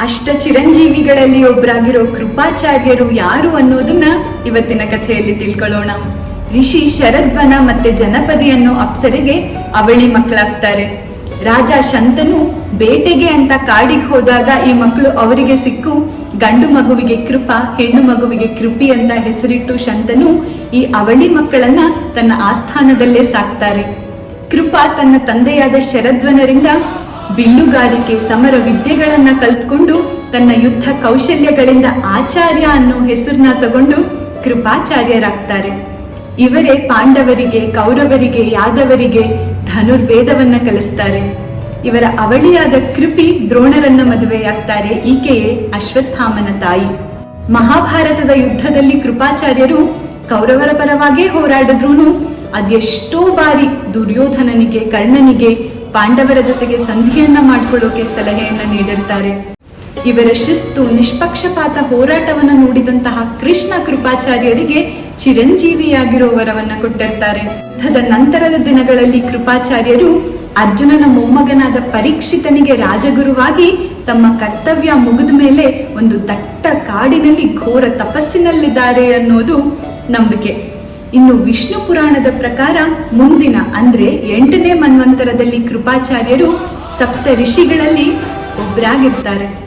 ಅಷ್ಟ ಚಿರಂಜೀವಿಗಳಲ್ಲಿ ಒಬ್ಬರಾಗಿರೋ ಕೃಪಾಚಾರ್ಯರು ಯಾರು ಅನ್ನೋದನ್ನ ಇವತ್ತಿನ ಕಥೆಯಲ್ಲಿ ತಿಳ್ಕೊಳ್ಳೋಣ. ಋಷಿ ಶರದ್ವನ ಮತ್ತೆ ಜನಪದಿ ಅನ್ನೋ ಅಪ್ಸರೆಗೆ ಅವಳಿ ಮಕ್ಕಳಾಗ್ತಾರೆ. ರಾಜ ಶಂತನು ಬೇಟೆಗೆ ಅಂತ ಕಾಡಿಗೆ ಹೋದಾಗ ಈ ಮಕ್ಕಳು ಅವರಿಗೆ ಸಿಕ್ಕು. ಗಂಡು ಮಗುವಿಗೆ ಕೃಪ, ಹೆಣ್ಣು ಮಗುವಿಗೆ ಕೃಪಿ ಅಂತ ಹೆಸರಿಟ್ಟು ಶಂತನು ಈ ಅವಳಿ ಮಕ್ಕಳನ್ನ ತನ್ನ ಆಸ್ಥಾನದಲ್ಲೇ ಸಾಕ್ತಾರೆ. ಕೃಪಾ ತನ್ನ ತಂದೆಯಾದ ಶರದ್ವನರಿಂದ ಬಿಲ್ಲುಗಾರಿಕೆ ಸಮರ ವಿದ್ಯೆಗಳನ್ನ ಕಲ್ತ್ಕೊಂಡು ತನ್ನ ಯುದ್ಧ ಕೌಶಲ್ಯಗಳಿಂದ ಆಚಾರ್ಯ ಅನ್ನೋ ಹೆಸರನ್ನ ತಗೊಂಡು ಕೃಪಾಚಾರ್ಯರಾಗ್ತಾರೆ. ಇವರೇ ಪಾಂಡವರಿಗೆ, ಕೌರವರಿಗೆ, ಯಾದವರಿಗೆ ಧನುರ್ವೇದವನ್ನ ಕಲಿಸ್ತಾರೆ. ಇವರ ಅವಳಿಯಾದ ಕೃಪಿ ದ್ರೋಣರನ್ನ ಮದುವೆಯಾಗ್ತಾರೆ, ಈಕೆಯೇ ಅಶ್ವತ್ಥಾಮನ ತಾಯಿ. ಮಹಾಭಾರತದ ಯುದ್ಧದಲ್ಲಿ ಕೃಪಾಚಾರ್ಯರು ಕೌರವರ ಪರವಾಗೇ ಹೋರಾಡಿದ್ರೂನು, ಅದೆಷ್ಟೋ ಬಾರಿ ದುರ್ಯೋಧನನಿಗೆ, ಕರ್ಣನಿಗೆ ಪಾಂಡವರ ಜೊತೆಗೆ ಸಂಧಿಯನ್ನ ಮಾಡಿಕೊಳ್ಳೋಕೆ ಸಲಹೆಯನ್ನ ನೀಡಿರ್ತಾರೆ. ಇವರ ಶಿಸ್ತು, ನಿಷ್ಪಕ್ಷಪಾತ ಹೋರಾಟವನ್ನ ನೋಡಿದಂತಹ ಕೃಷ್ಣ ಕೃಪಾಚಾರ್ಯರಿಗೆ ಚಿರಂಜೀವಿಯಾಗಿರೋ ವರವನ್ನ ಕೊಟ್ಟಿರ್ತಾರೆ. ಯುದ್ಧದ ನಂತರದ ದಿನಗಳಲ್ಲಿ ಕೃಪಾಚಾರ್ಯರು ಅರ್ಜುನನ ಮೊಮ್ಮಗನಾದ ಪರೀಕ್ಷಿತನಿಗೆ ರಾಜಗುರುವಾಗಿ ತಮ್ಮ ಕರ್ತವ್ಯ ಮುಗಿದ ಮೇಲೆ ಒಂದು ದಟ್ಟ ಕಾಡಿನಲ್ಲಿ ಘೋರ ತಪಸ್ಸಿನಲ್ಲಿದ್ದಾರೆ ಅನ್ನೋದು ನಂಬಿಕೆ. ಇನ್ನು ವಿಷ್ಣು ಪುರಾಣದ ಪ್ರಕಾರ ಮುಂದಿನ ಅಂದ್ರೆ ಎಂಟನೇ ಮನ್ವಂತರದಲ್ಲಿ ಕೃಪಾಚಾರ್ಯರು ಸಪ್ತ ಋಷಿಗಳಲ್ಲಿ ಒಬ್ಬರಾಗಿರ್ತಾರೆ